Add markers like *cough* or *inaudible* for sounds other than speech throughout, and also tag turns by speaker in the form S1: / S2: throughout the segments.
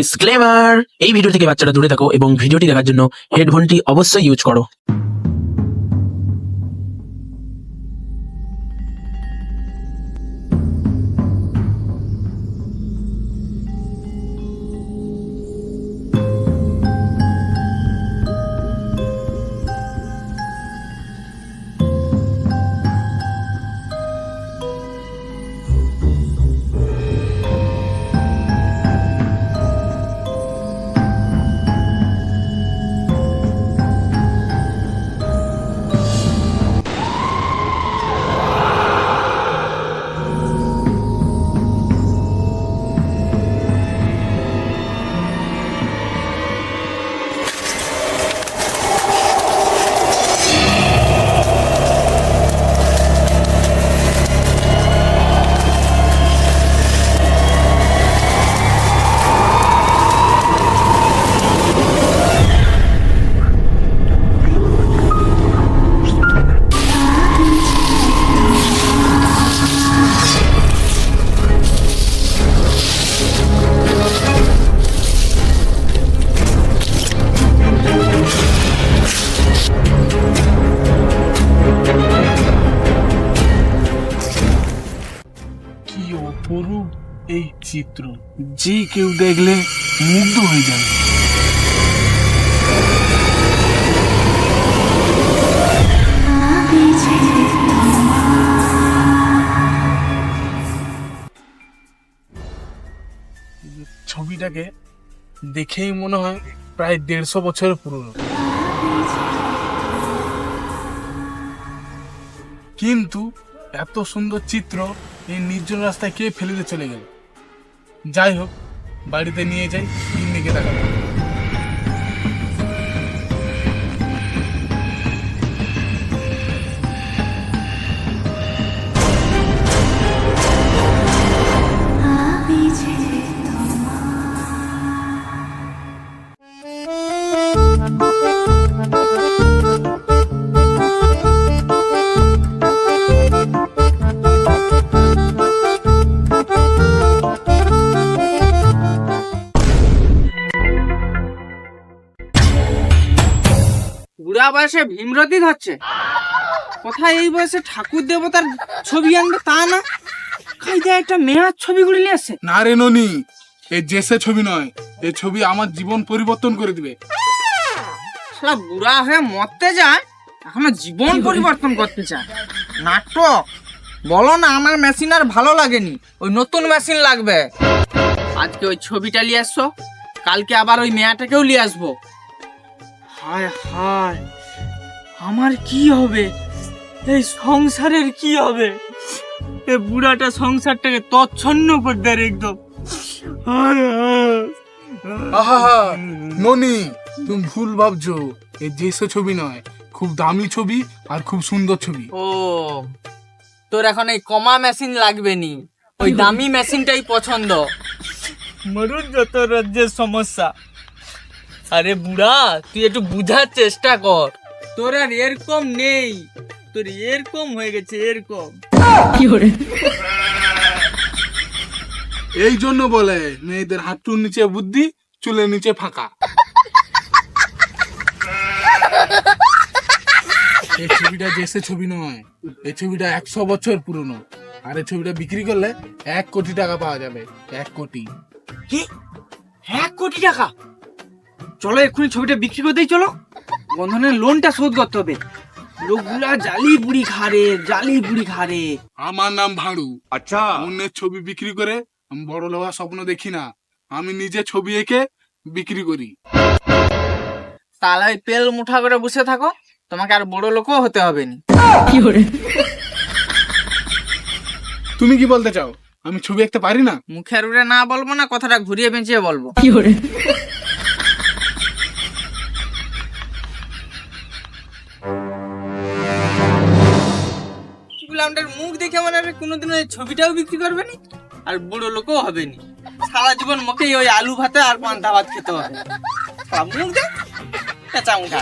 S1: Disclaimer এই video থেকে বাচ্চারা দূরে থাকো এবং ভিডিওটি দেখার জন্য হেডফোনটি অবশ্যই ইউজ করো।
S2: যে কেউ দেখলে মুগ্ধ হয়ে যাবে। ছবিটাকে দেখেই মনে হয় প্রায় দেড়শো বছরের পুরনো। কিন্তু এত সুন্দর চিত্র এই নির্জন রাস্তায় কে ফেলে দিয়ে চলে গেল? যাই হোক বাড়িতে নিয়ে যাই পিকনিকে দেখাবো
S3: বয়সে ভীমরতি ধরছে। কোথায় এই বয়সে ঠাকুর দেবতার ছবি আনবে তা না? কাইদা একটা মেয়ার ছবিগুলি নিয়ে আসছে
S2: না রে ননি এ জেসে ছবি নয় এ ছবি আমার জীবন পরিবর্তন করে দিবে।
S3: সারা বুড়া হয়ে মরতে যায় এখনও জীবন পরিবর্তন করতে চায়। নাটক বলো না আমার মেশিন আর ভালো লাগেনি ওই নতুন মেশিন লাগবে। আজকে ওই ছবিটা নিয়ে আসছো কালকে আবার ওই মেয়াটাকেও নিয়ে আসব। হায় হায়। আমার কি হবে? এই সংসারের কি হবে? এ বুড়াটা সংসারটাকে তচ্ছন্ন করে দেয় একদম। হায় হায়
S2: আহা ননি তুমি ভুল ভাবছ। এ জেসে ছবি নয় খুব দামি ছবি আর খুব সুন্দর ছবি।
S3: ও তোর এখন এই কমা মেশিন লাগবে নি। ওই দামি মেশিনটাই পছন্দ। মরুন যত রাজ্যের সমস্যা। আরে বুড়া তুই একটু বুঝার চেষ্টা কর। তোর আর এরকম নেই। তোর এরকম হয়ে গেছে এরকম।
S2: এই জন্য বলে মেয়েদের হাঁটুর নিচে বুদ্ধি চুলের নিচে ফাঁকা। এই ছবিটা জেসে ছবি নয় এই ছবিটা একশো বছর পুরনো। আর এই ছবিটা বিক্রি করলে এক কোটি টাকা পাওয়া যাবে এক কোটি।
S3: কি? এক কোটি টাকা? চলো এক্ষুনি ছবিটা বিক্রি করে করতেই চলো। বন্ধনের লোনটা শোধ করতে হবে। লোকগুলা জালি বুড়ি খারে জালি বুড়ি খারে।
S2: আমার নাম ভাঁড়ু। আচ্ছা। অন্যের ছবি বিক্রি করে আমি বড় লোহার স্বপ্ন দেখি না। আমি নিজে ছবি এঁকে বিক্রি করি।
S3: তাহলে ওই পেল মুঠা করে বসে থাকো তোমাকে আর বড় লোকও হতে হবে না।
S2: তুমি কি বলতে চাও? আমি ছবি আঁকতে পারি না?
S3: মুখের উড়ে না বলব না কথাটা ঘুরিয়ে পেঁচিয়ে বলব। গুলামটার মুখ দেখে মনে হয় কোনোদিন ওই ছবিটাও বিক্রি করবে নি? আর বুড়ো লোকও হবে নি। সারা জীবন মুখেই ওই আলু ভাতে আর পান্তা ভাত খেতে হবে। মুখ দেখ। পেঁচা মুখা।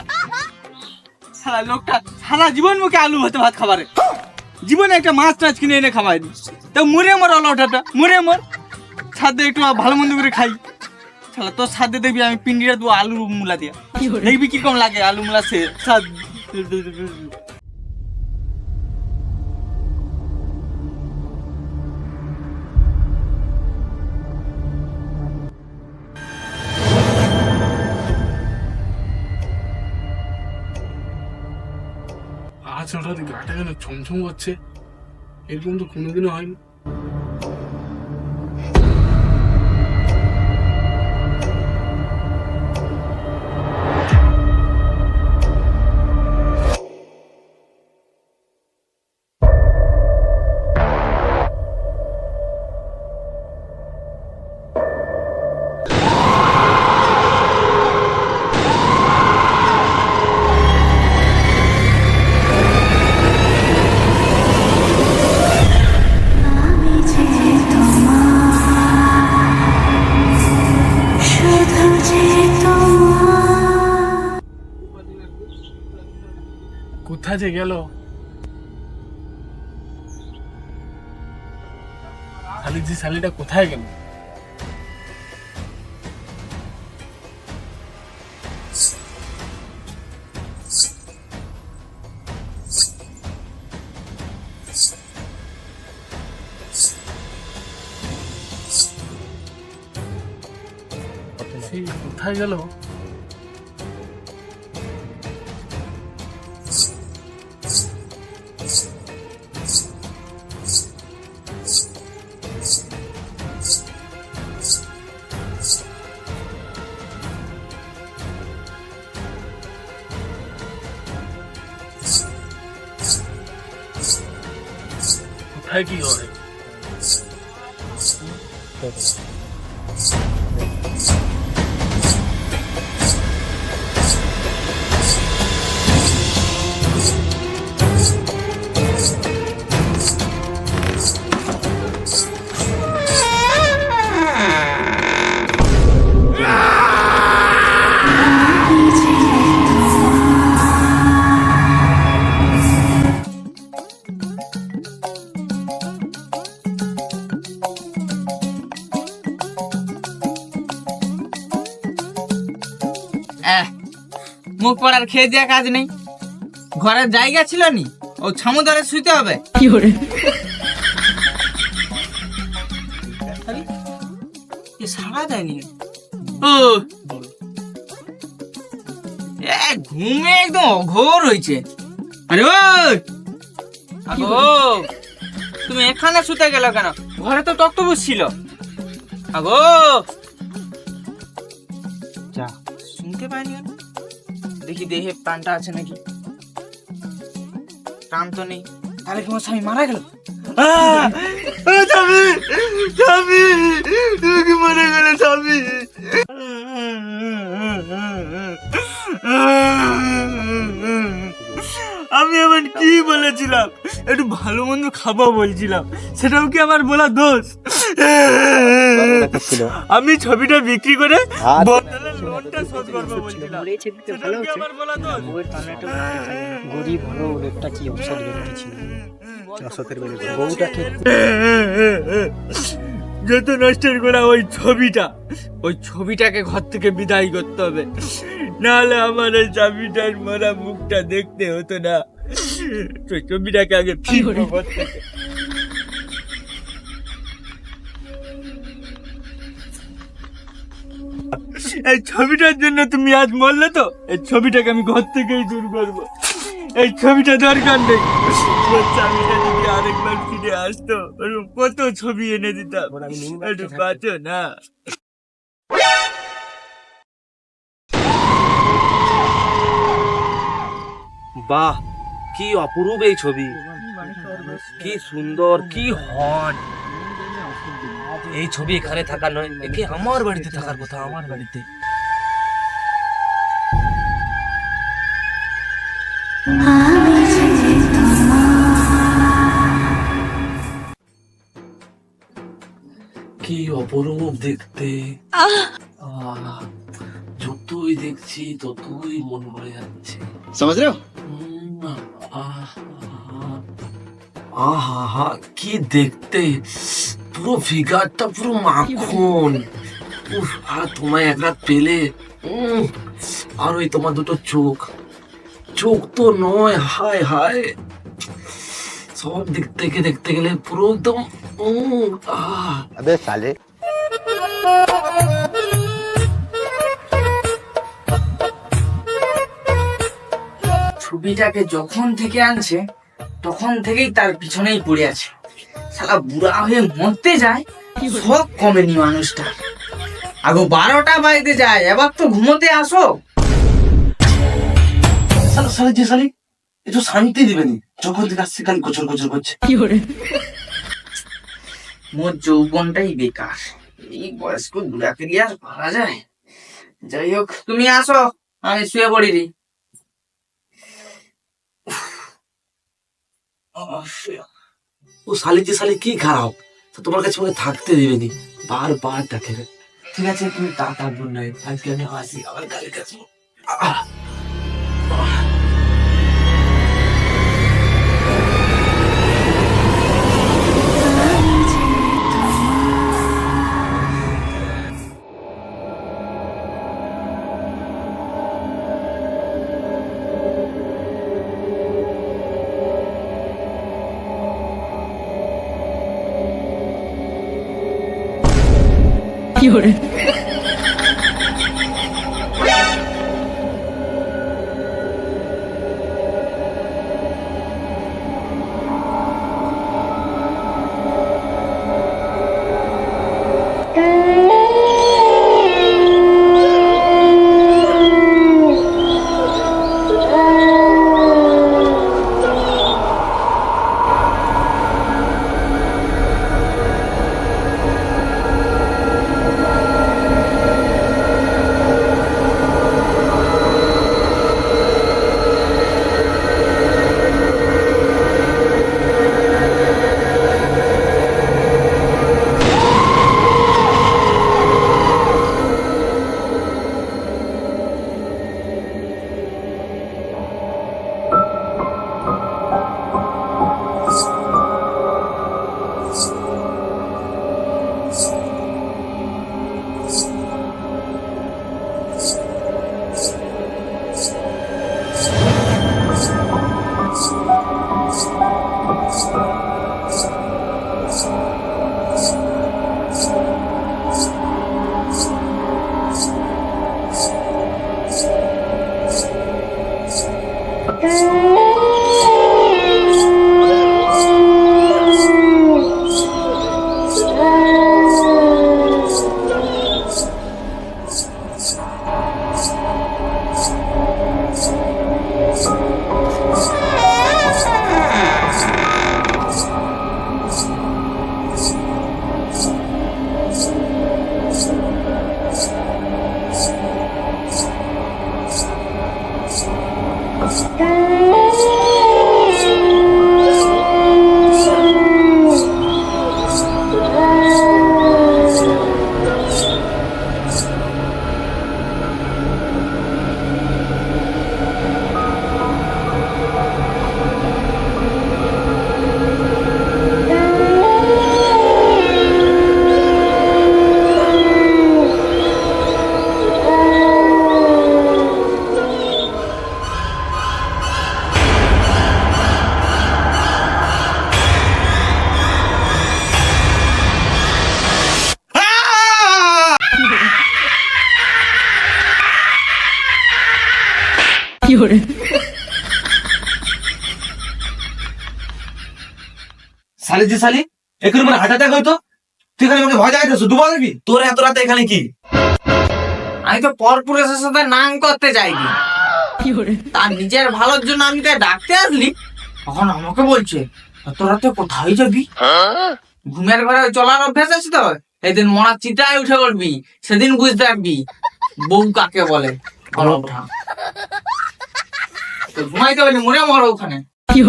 S3: সারা লোকটা সারা জীবন মুখে আলু ভাতে ভাত খাবারে। জীবনে একটা মাছ টাছ কিনে এনে খাওয়াই দি তা মরে মর অলটাটা মরে মর। ছাদে একটু ভালো মন্দ করে খাই।
S4: শালা তোর সাথে দেখবি আমি পিন্ডিটা দু আলু মুলা দিয়া। দেখবি কীরকম লাগে আলু মুলা সে স্বাদ
S2: হঠাৎ গাটা যেন ছমছম করছে এরকম তো কোনোদিনও হয়নি কোথায় যে গেল? শালি যে শালিটা কোথায় গেল? কোথায় গেল? কোথায় কি হয়
S4: মুখ পড়ার খেয়ে দেওয়া কাজ নেই। ঘরের জায়গা ছিল নি ও ছামু ধরে শুইতে হবে। আরে, এ সারা দেয়নি। ও এ ঘুমে একদম অঘোর হয়েছে। আরে আগো তুমি এখানে শুতে গেল কেন? ঘরে তো টক্তবুজ ছিল। আগো যা শুনতে পাইনি? দেখি দেহে প্রাণটা আছে নাকি প্রাণ তো নেই তাহলে কি আমার স্বামী মারা গেল স্বামী স্বামী তুমি কি মরে গেলে স্বামী আমি আবার কি বলেছিলাম? একটু ভালো মন্দ খাব বলছিলাম। সেটাও কি আমার বলা দোষ? আমি ছবিটা বিক্রি করে লোনটা শোধ করব বলছিলাম। সেটাও কি আমার বলা দোষ?
S5: গরিব হলো একটা কি ঔষধ বেরিয়েছিল বউটাকে
S4: যত নষ্টের গোড়া ওই ছবিটা। ওই ছবিটাকে ঘর থেকে বিদায় করতে হবে। নাহলে আমার ওই ছবিটার মরা মুখটা দেখতে হতো না। ওই ছবিটাকে আগে। এই ছবিটার জন্য তুমি আজ মরলে তো? এই ছবিটাকে আমি ঘর থেকেই দূর করব। এই ছবিটা দরকার নেই। ছবিটা যদি আরেকবার ফিরে আসতো কত ছবি এনে দিতাম। একটু বাঁচো না।
S5: বাহ কি অপরূপ এই ছবি। কি সুন্দর কি হট এই ছবি এখানে থাকা নয় একে আমার বাড়িতে থাকার কথা আমার বাড়িতে।
S6: কি অপরূপ দেখতে। আহ, যতই দেখছি ততই মন ভরে যাচ্ছে। সমাজ আহা হা কি দেখতে? পুরো ফিগারটা পুরো মাখন। উফ আর তোমায় এক রাত পেলে আর ওই তোমার দুটো চোখ। চোখ তো নয় হায় হায়। সব দিক থেকে দেখতে গেলে পুরো একদম আহ।
S7: সালে
S3: ছবিটাকে যখন থেকে আনছে তখন থেকেই তার পিছনেই পড়ে আছে। শালা বুড়া হয়ে মরতে যায় সব কমেনি মানুষটা। আগো বারোটা বাজতে যায় এবার তো ঘুমোতে আসো।
S6: সালা সালা যে সালি একটু শান্তি দিবেনি। যখন থেকে আসছে খালি গোচর গোচর করছে।
S3: মোর যৌবনটাই বেকার। এই বয়স্ক বুড়াকে দিয়ে আর পারা যায়। যাই হোক তুমি আসো আমি শুয়ে পড়ি
S6: ও শালি যে শালি কি খারাপ? তো তোমার কাছে মনে থাকতে দিবেনি। বারবার দেখে ঠিক আছে, তুমি তা থাকব না আজকে আমি আসি, আবার কালকে আসব।
S8: কি যে
S4: এখানে মানে হার্ট অ্যাটাক হয়তো তুই এখানে আমাকে ভয় দেখাইতেছ দুবার দিবি? তোর এত রাতে এখানে কি?
S3: আমি তো পরপুরেশের সাথে নাং করতে যাইনি। তার নিজের ভালোর জন্য আমি ডাকতে আসলি। তখন আমাকে বলছে এত রাতে কোথায় যাবি? ঘুমের ঘরে চলার অভ্যাস আছে তো? এদিন মরা চিতায় উঠে পড়বি সেদিন বুঝতে পারবি বউ কাকে বলে। তো ঘুমাইতে পারিনি মনে মরো ওখানে।
S4: কে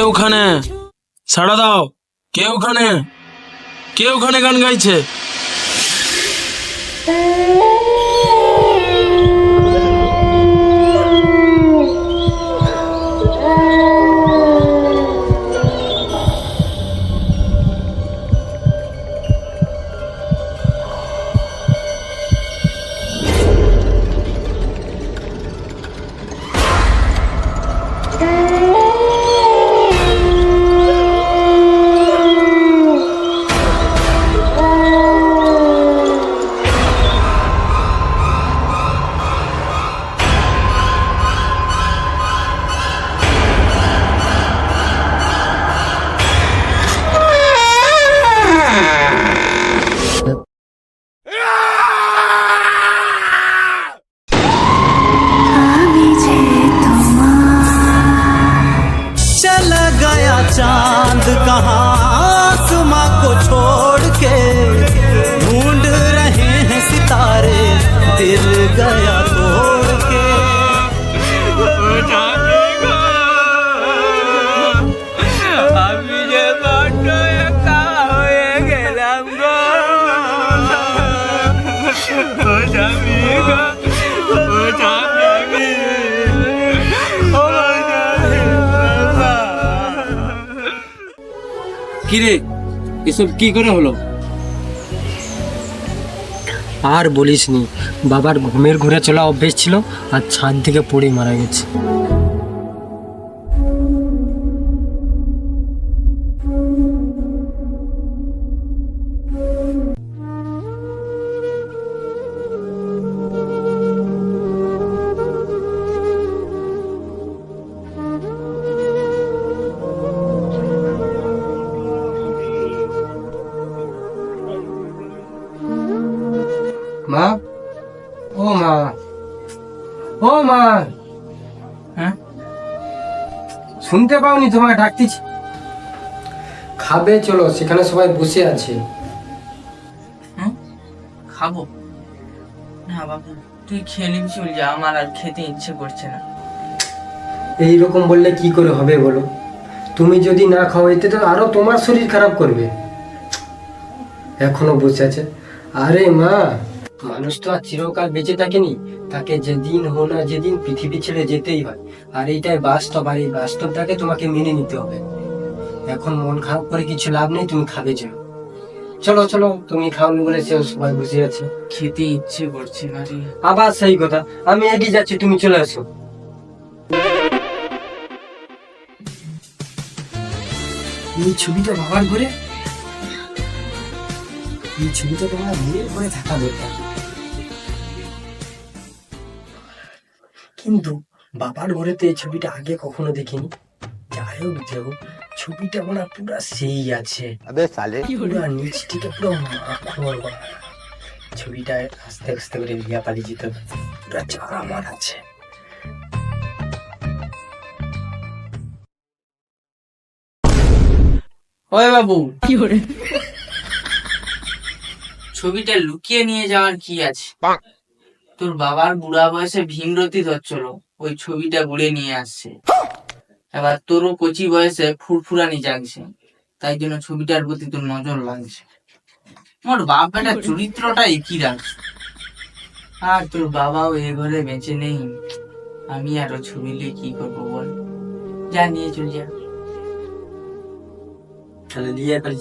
S4: ওখানে? সাড়া দাও। কে ওখানে? কে ওখানে গান গাইছে?
S9: কিরে, এসব কি করে হলো?
S5: আর বলিস নি বাবার ঘুমের ঘুরে চলা অভ্যেস ছিল আর ছাদ থেকে পড়ে মারা গেছে। শুনতে পাওনি তোমাকে ডাকতেছি। খাবে চলো সেখানে সবাই বসে আছে?
S3: খাব? না বাবু তুই খেলি চল যা আমার আর খেতে ইচ্ছে করছে না।
S5: এই রকম বললে কি করে হবে বলো? তুমি যদি না খাও এতে তো আরও তোমার শরীর খারাপ করবে। এখনও বসে আছে। আরে মা মানুষ তো আর চিরকাল বেঁচে থাকেনি। তাকে যেদিন হো না যেদিন পৃথিবী ছেড়ে যেতেই হয়। আর এইটাই বাস্তব আর এই বাস্তবটাকে তোমাকে মেনে নিতে হবে। এখন মন খারাপ করে কিছু লাভ নেই তুমি খাবে চলো চলো চলো তুমি খাওনি বলে সে সবাই বসে আছে।
S3: খেতে ইচ্ছে করছে না রে।
S5: আবার সেই কথা আমি এগিয়ে যাচ্ছি তুমি চলে আসো এই ছবিটা বাবার করে এই ছবিটা তোমার বিয়ের করে থাকা দরকার। কিন্তু বাবার ঘরে তো এই ছবিটা আগে কখনো দেখিনি। যাই হোক যে হোক ছবিটা মনে হয় পুরা সেই আছে। পুরা নিচ থেকে পুরো মাখর ছবিটা আস্তে আস্তে করে বিয়া পালিয়ে যেতে। পুরা চারা আছে।
S3: ওই বাবু। ছবিটা লুকিয়ে নিয়ে যাওয়ার কি আছে? তোর বাবার বুড়া বয়সে ভীমরতি ধরছিল। ওই ছবিটা ঘুরে নিয়ে আসছে। এবার তোরও কচি বয়সে ফুরফুরানি জাগছে। তাই জন্য ছবিটার প্রতি তোর নজর লাগছে। মোর বাপ বেটার চরিত্রটা একই রাখছে আর তোর বাবাও এ ঘরে বেঁচে নেই। আমি আরও ছবি নিয়ে কি করব বল? যা, নিয়ে চল, যা।
S5: তাহলে করে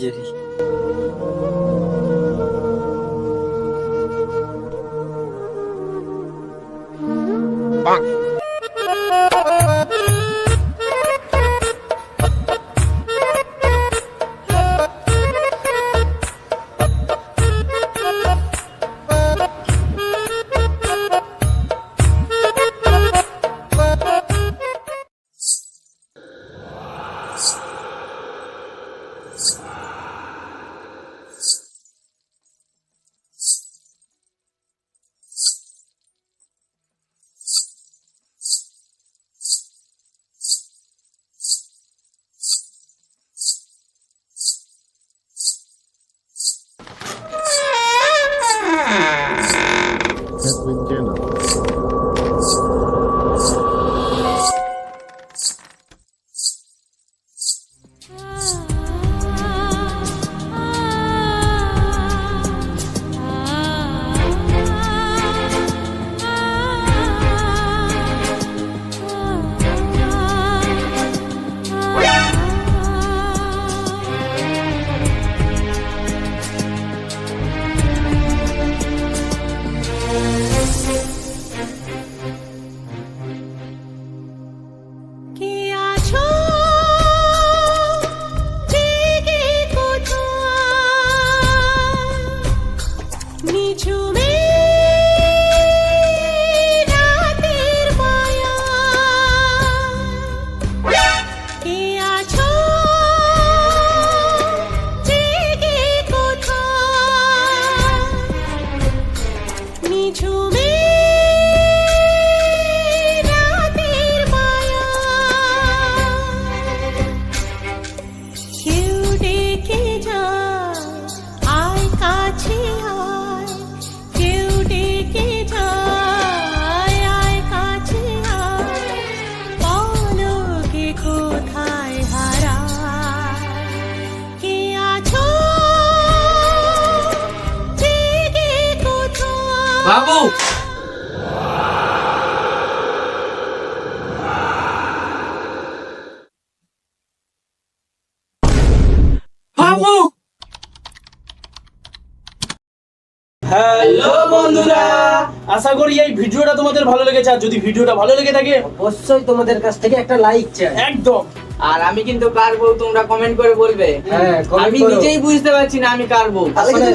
S1: ভিডিওটা তোমাদের ভালো লেগেছে আর যদি ভিডিওটা ভালো লেগে থাকে
S5: অবশ্যই তোমাদের কাছ থেকে একটা লাইক চাই।
S1: একদম।
S3: আর আমি কিন্তু কার বউ তোমরা কমেন্ট করে বলবে?
S5: হ্যাঁ,
S3: আমি নিজেই বুঝতে পারছি না আমি কার বউ।
S5: আসলে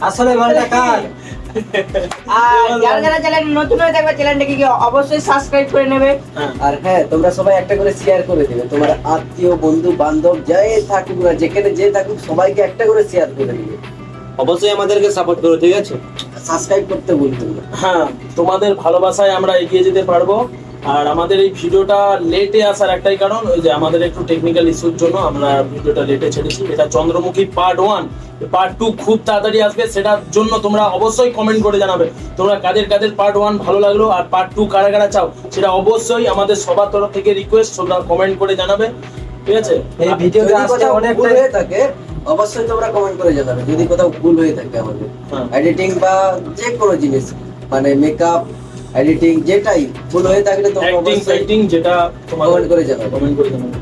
S5: আসলে মালটা কার?
S3: আর *laughs* যারা যারা চ্যানেল নতুন হয়ে থাকবে চ্যানেলটাকে কি অবশ্যই সাবস্ক্রাইব করে নেবে।
S10: আর হ্যাঁ তোমরা সবাই একটা করে শেয়ার করে দেবে। তোমার আত্মীয় বন্ধু বান্ধব যাই থাকুক না যেখানে যে থাকুক সবাইকে একটা করে শেয়ার করে দিবে।
S11: অবশ্যই আমাদেরকে সাপোর্ট করো ঠিক আছে?
S10: সাবস্ক্রাইব করতে না।
S1: হ্যাঁ তোমাদের ভালোবাসায় আমরা এগিয়ে যেতে পারব। আর আমাদের এই ভিডিওটা লেটে আসার একটাই কারণ, ওই যে আমাদের একটু টেকনিক্যাল ইস্যুর জন্য আমরা ভিডিওটা লেটে ছেড়েছি। এটা Chandramukhi part one part two খুব তাড়াতাড়ি আসবে, সেটার জন্য তোমরা অবশ্যই কমেন্ট করে জানাবে। তোমরা কাদের কাদের পার্ট ওয়ান ভালো লাগল আর পার্ট টু কারা কারা চাও, সেটা অবশ্যই আমাদের সবার তরফ থেকে রিকোয়েস্ট তোমরা কমেন্ট করে জানাবে। ঠিক আছে?
S5: এই আজকে
S10: কোথাও ভুল হয়ে থাকে অবশ্যই তোমরা কমেন্ট করে জানাবে। যদি কোথাও ভুল হয়ে থাকে আমাদের।
S1: হ্যাঁ।
S10: এডিটিং বা যে কোনো জিনিস মানে মেকআপ এডিটিং যেটাই ভুল হয়ে থাকলে তোমরা অবশ্যই
S1: ফাইটিং যেটা
S10: কমেন্ট করে জানাবে।
S1: কমেন্ট করে জানাবে।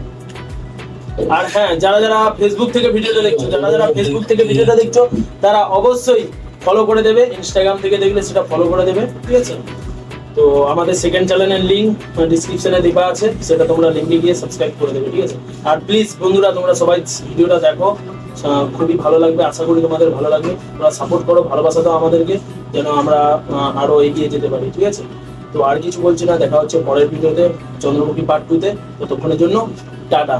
S1: আর হ্যাঁ যারা যারা ফেসবুক থেকে ভিডিওটা দেখছ যারা যারা ফেসবুক থেকে ভিডিওটা দেখছ তারা অবশ্যই ফলো করে দেবে। ইনস্টাগ্রাম থেকে দেখলে সেটা ফলো করে দেবে ঠিক আছে? তো আমাদের সেকেন্ড চ্যানেলের লিঙ্ক ডিসক্রিপশনে দেওয়া আছে, সেটা তোমরা লিঙ্কে গিয়ে সাবস্ক্রাইব করে দেবে, ঠিক আছে? আর প্লিজ বন্ধুরা, তোমরা সবাই ভিডিওটা দেখো খুবই ভালো লাগবে, আশা করি তোমাদের ভালো লাগবে। তোমরা সাপোর্ট করো ভালোবাসা দাও আমাদেরকে, যেন আমরা আরও এগিয়ে যেতে পারি, ঠিক আছে? তো আর কিছু বলছি না, দেখা হচ্ছে পরের ভিডিওতে, চন্দ্রমুখী পার্ট টুতে ততক্ষণের জন্য টাটা।